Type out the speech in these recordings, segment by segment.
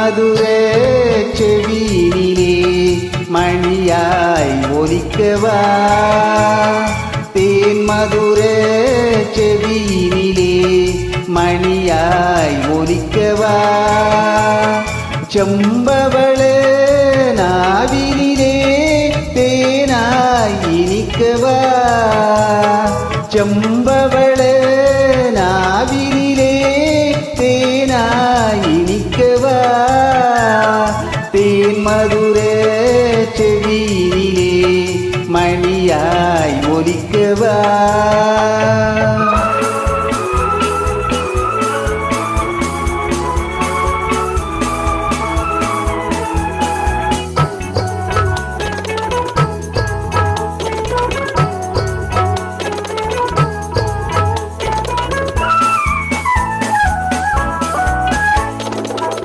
மதுர செவியிலே மணியாய் ஒலிக்கவா? தேன் மதுர செவியிலே மணியாய் ஒலிக்கவா? செம்பவள நாவிலே தேனாய் இனிக்கவா? செம்பவளே தேன் மதுர செவியினிலே மணியாய் ஒலிக்கவா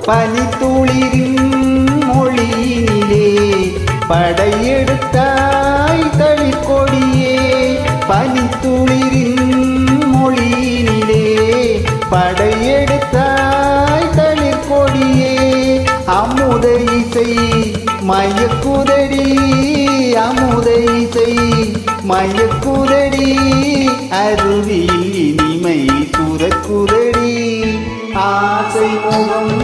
பனித்துளிரின் மொழியினிலே படையெடுத்தாய் தளி கொடியே பனித்துளிரின் மொழியினிலே படையெடுத்தாய் தளி கொடியே அமுத இசை மயக்குதடி அமுத இசை மயக்குதடி அருவியில் இனிமை சுரக்குதடி ஆசை முகம்